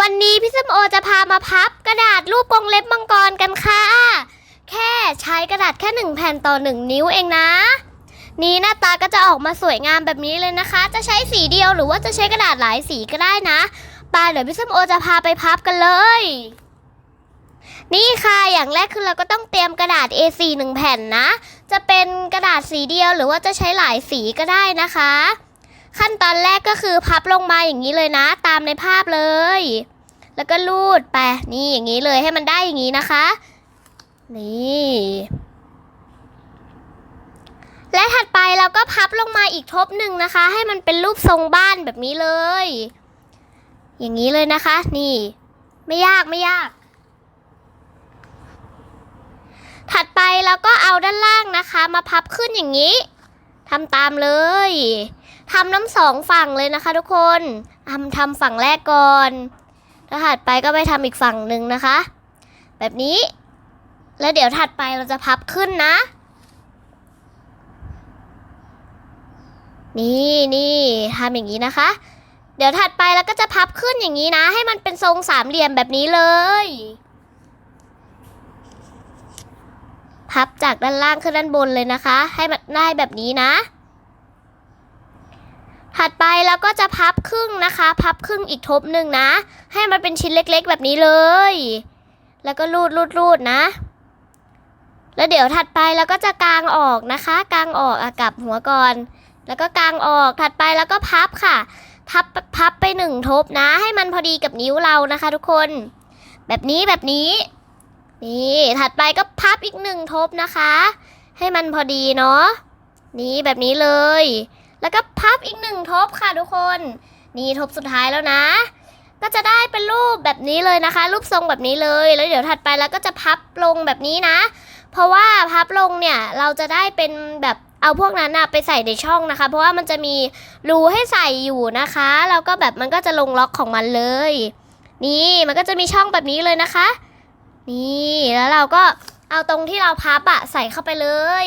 วันนี้พี่สมโอจะพามาพับกระดาษรูปกรงเล็บมังกรกันค่ะ แค่ใช้กระดาษแค่หนึ่งแผ่นต่อหนึ่งนิ้วเองนะ นี่หน้าตาก็จะออกมาสวยงามแบบนี้เลยนะคะ จะใช้สีเดียวหรือว่าจะใช้กระดาษหลายสีก็ได้นะไปเดี๋ยวพี่สมโอจะพาไปพับกันเลย นี่ค่ะอย่างแรกคือเราก็ต้องเตรียมกระดาษ A4 หนึ่งแผ่นนะ จะเป็นกระดาษสีเดียวหรือว่าจะใช้หลายสีก็ได้นะคะ ขั้นตอนแรกก็คือพับลงมาอย่างนี้เลยนะ ตามในภาพเลย แล้วก็ลูดไปนี่อย่างนี้เลยให้มันได้อย่างนี้นะคะ นี่ และถัดไปเราก็พับลงมาอีกทบหนึ่งนะคะ ให้มันเป็นรูปทรงบ้านแบบนี้เลย อย่างนี้เลยนะคะ นี่ ไม่ยากไม่ยากถัดไปเราก็เอาด้านล่างนะคะ มาพับขึ้นอย่างนี้ทำตามเลย ทำน้ำสองฝั่งเลยนะคะ ทุกคนทำทำฝั่งแรกก่อนแล้วถัดไปก็ไปทำอีกฝั่งหนึ่งนะคะ แบบนี้ แล้วเดี๋ยวถัดไปเราจะพับขึ้นนะ นี่นี่ทำอย่างนี้นะคะ เดี๋ยวถัดไปเราก็จะพับขึ้นอย่างนี้นะ ให้มันเป็นทรงสามเหลี่ยมแบบนี้เลย พับจากด้านล่างขึ้นด้านบนเลยนะคะ ให้มันได้แบบนี้นะ ถัดไปเราก็จะพับครึ่งนะคะ พับครึ่งอีกทบหนึ่งนะ ให้มันเป็นชิ้นเล็กๆ แบบนี้เลย แล้วก็รูดรูดรูดนะ แล้วเดี๋ยวถัดไปเราก็จะกางออกนะคะ กางออกอกับหัวก่อน แล้วก็กางออกถัดไปแล้วก็พับค่ะพับพับไปหนึ่งทบนะ ให้มันพอดีกับนิ้วเรานะคะ ทุกคน แบบนี้แบบนี้นี่ถัดไปก็พับอีกหนึ่งทบนะคะ ให้มันพอดีเนาะนี่แบบนี้เลย แล้วก็พับอีกหนึ่งทบค่ะทุกคน นี่ทบสุดท้ายแล้วนะ ก็จะได้เป็นรูปแบบนี้เลยนะคะ รูปทรงแบบนี้เลย แล้วเดี๋ยวถัดไปเราก็จะพับลงแบบนี้นะ เพราะว่าพับลงเนี่ยเราจะได้เป็นแบบเอาพวกนั้นนะไปใส่ในช่องนะคะ เพราะว่ามันจะมีรูให้ใส่อยู่นะคะ แล้วก็แบบมันก็จะลงล็อกของมันเลย นี่มันก็จะมีช่องแบบนี้เลยนะคะ นี่แล้วเราก็เอาตรงที่เราพับอะใส่เข้าไปเลย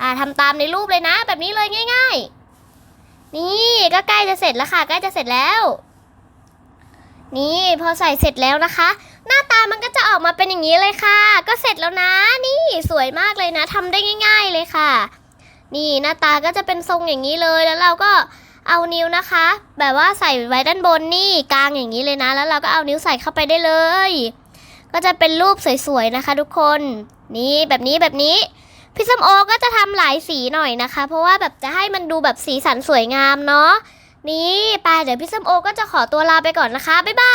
อ่าทำตามในรูปเลยนะ แบบนี้เลยง่าย ๆ นี่ก็ใกล้จะเสร็จแล้วค่ะ ใกล้จะเสร็จแล้ว นี่พอใส่เสร็จแล้วนะคะ หน้าตามันก็จะออกมาเป็นอย่างนี้เลยค่ะ ก็เสร็จแล้วนะ นี่สวยมากเลยนะทำได้ง่าย ๆเลยค่ะ นี่หน้าตาก็จะเป็นทรงอย่างนี้เลยแล้วเราก็เอานิ้วนะคะ แบบว่าใส่ไว้ด้านบนนี่กลางอย่างนี้เลยนะ แล้วเราก็เอานิ้วใส่เข้าไปได้เลย ก็จะเป็นรูปสวยๆนะคะ ทุกคน นี่แบบนี้แบบนี้ พี่ส้มโอก็จะทำหลายสีหน่อยนะคะ เพราะว่าแบบจะให้มันดูแบบสีสันสวยงามเนาะนี่ไปเดี๋ยวพี่ส้มโอก็จะขอตัวลาไปก่อนนะคะบ๊ายบาย